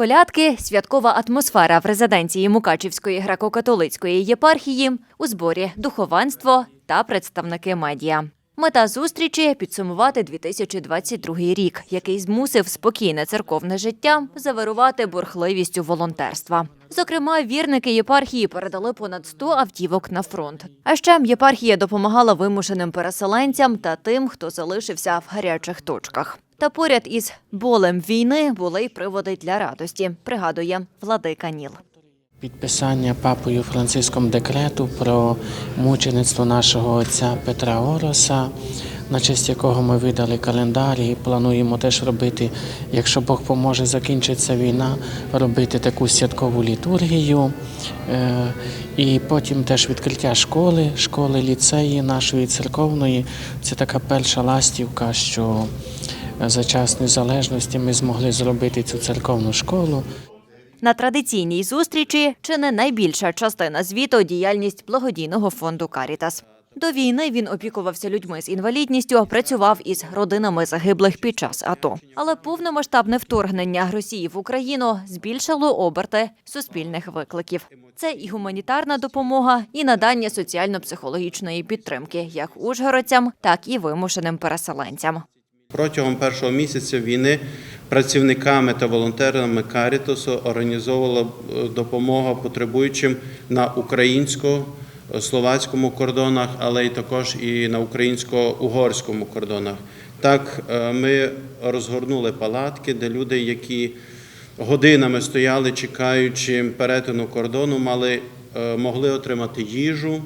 Колядки, святкова атмосфера в резиденції Мукачівської греко-католицької єпархії, у зборі духовенство та представники медіа. Мета зустрічі підсумувати 2022 рік, який змусив спокійне церковне життя завирувати бурхливістю волонтерства. Зокрема, вірники єпархії передали понад 100 автівок на фронт. А ще єпархія допомагала вимушеним переселенцям та тим, хто залишився в гарячих точках. Та поряд із болем війни були й приводи для радості, пригадує владика Ніл. Підписання папою Франциском декрету про мучеництво нашого отця Петра Ороса, на честь якого ми видали календар і плануємо теж робити, якщо Бог поможе, закінчиться війна, робити таку святкову літургію. Е, І потім теж відкриття школи, школи ліцеї нашої церковної. Це така перша ластівка, що за час незалежності ми змогли зробити цю церковну школу. На традиційній зустрічі чи не найбільша частина звіту діяльність благодійного фонду Карітас. До війни він опікувався людьми з інвалідністю, працював із родинами загиблих під час АТО. Але повномасштабне вторгнення Росії в Україну збільшило оберти суспільних викликів. Це і гуманітарна допомога, і надання соціально-психологічної підтримки як ужгородцям, так і вимушеним переселенцям. Протягом першого місяця війни працівниками та волонтерами Карітасу організовувала е, допомога потребуючим на українсько-словацькому кордонах, але й також і на українсько-угорському кордонах. Так, е, ми розгорнули палатки, де люди, які годинами стояли, чекаючи перетину кордону, мали, е, могли отримати їжу,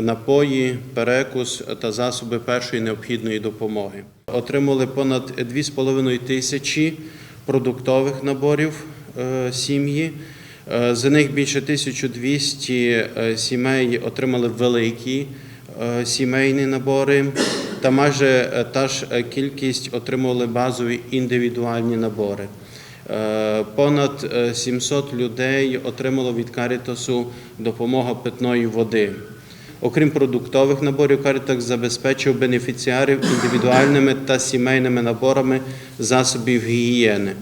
напої, перекус та засоби першої необхідної допомоги. Отримали понад 2,5 тисячі продуктових наборів е, сім'ї. Е, З них більше 1200 е, сімей отримали великі сімейні набори, та майже та ж кількість отримували базові індивідуальні набори. Понад е, 700 людей отримало від Карітасу допомога питної води. Окрім продуктових наборів, Карітас забезпечив бенефіціарів індивідуальними та сімейними наборами засобів гігієни.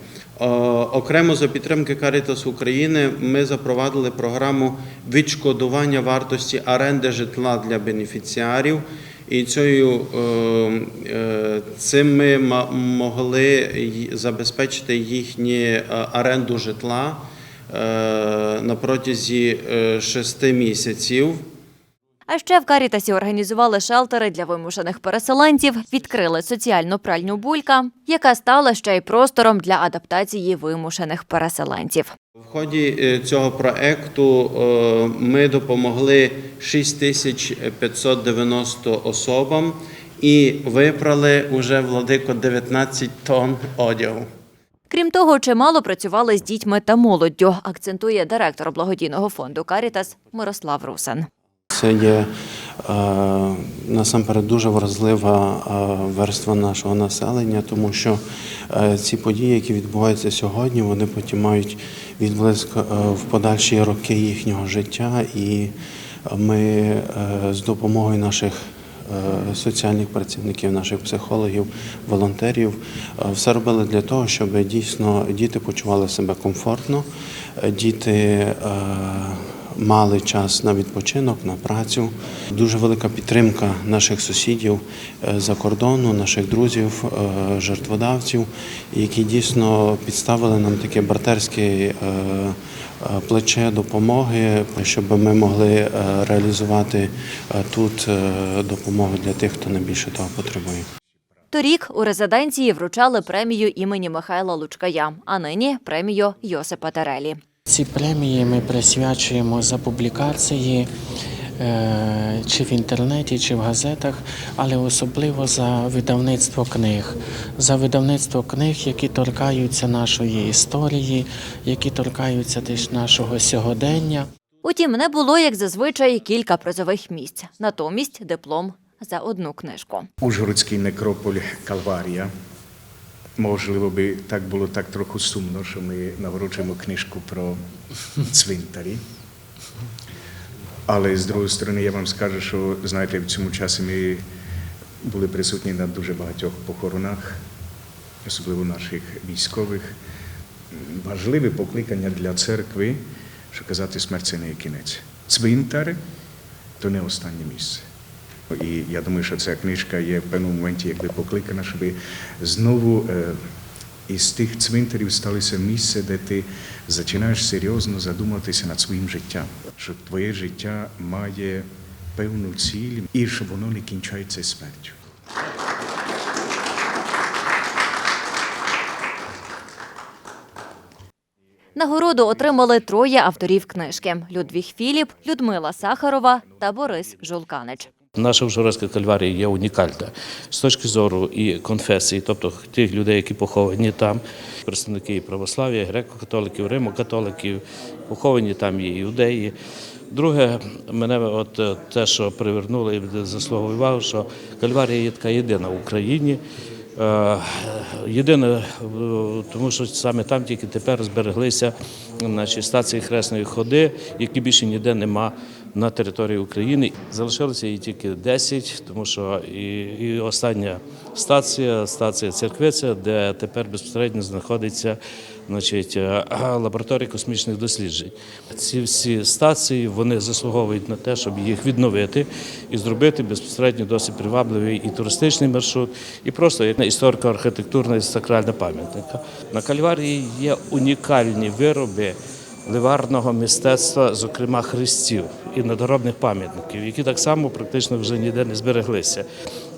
Окремо за підтримки Карітас України ми запровадили програму відшкодування вартості оренди житла для бенефіціарів. І цією, е, е, цим ми могли забезпечити їхню е, оренду житла е, на протязі е, шести місяців. А ще в Карітасі організували шелтери для вимушених переселенців, відкрили соціальну пральню булька, яка стала ще й простором для адаптації вимушених переселенців. В ході е, цього проекту е, ми допомогли 6590 особам і випрали уже владико 19 тонн одягу. Крім того, чимало працювали з дітьми та молоддю, акцентує директор благодійного фонду Карітас Мирослав Русин. Це є е, насамперед дуже вразлива е, верства нашого населення, тому що е, ці події, які відбуваються сьогодні, вони потім мають відблиск в подальші роки їхнього життя, і ми з допомогою наших соціальних працівників, наших психологів, волонтерів все робили для того, щоб дійсно діти почували себе комфортно, діти. Мали час на відпочинок, на працю. Дуже велика підтримка наших сусідів е, за кордону, наших друзів, е, жертводавців, які дійсно підставили нам таке братерське е, плече допомоги, щоб ми могли реалізувати тут допомогу для тих, хто найбільше того потребує. Торік у резиденції вручали премію імені Михайла Лучкая, а нині премію Йосипа Терелі. Ці премії ми присвячуємо за публікації е, чи в інтернеті, чи в газетах, але особливо за видавництво книг, за видавництво книг, які торкаються нашої історії, які торкаються теж нашого сьогодення. Утім, не було, як зазвичай, кілька призових місць. Натомість диплом за одну книжку. Ужгородський некрополь Калварія. Можливо, би так було так трохи сумно, що ми навручимо книжку про цвинтарі. Але з другої сторони, я вам скажу, що знаєте, в цьому часі ми були присутні на дуже багатьох похоронах, особливо наших військових. важливе покликання для церкви, що казати, смерть це не кінець. Цвинтар то не останнє місце. І я думаю, що ця книжка є в певному моменті якби покликана, щоб знову е, із тих цвинтарів сталося місце, де ти починаєш серйозно задумуватися над своїм життям, що твоє життя має певну ціль і щоб воно не кінчається смертю. Нагороду отримали троє авторів книжки: Людвіг Філіп, Людмила Сахарова та Борис Жулканич. Наша Ужгородська кальварія є унікальна з точки зору і конфесії, тобто тих людей, які поховані там, представники православ'я, греко-католиків, римо-католиків, поховані там є іудеї. Друге, мене от е, те, що привернуло і заслуговує увагу, що кальварія є така єдина в Україні. Е, Єдине, тому що саме там тільки тепер збереглися наші стації хресної ходи, які більше ніде нема на території України. Залишилося її тільки 10, тому що і, і остання стація, стація Церквиця, де тепер безпосередньо знаходиться значить, е, лабораторія космічних досліджень. Ці всі стації вони заслуговують на те, щоб їх відновити і зробити безпосередньо досить привабливий і туристичний маршрут, і просто як історико-архітектурна і сакральна пам'ятника. На Кальварії є унікальні вироби ливарного мистецтва, зокрема хрестів і надгробних пам'ятників, які так само практично вже ніде не збереглися.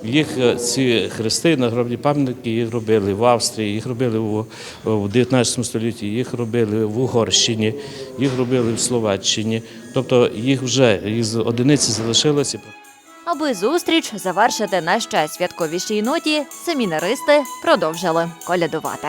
Їх е, ці хрести, надгробні пам'ятники, їх робили в Австрії, їх робили у 19 столітті, їх робили в Угорщині, їх робили в Словаччині. Тобто їх вже із одиниці залишилося. Аби зустріч завершити на ще святковішій ноті, семінаристи продовжили колядувати.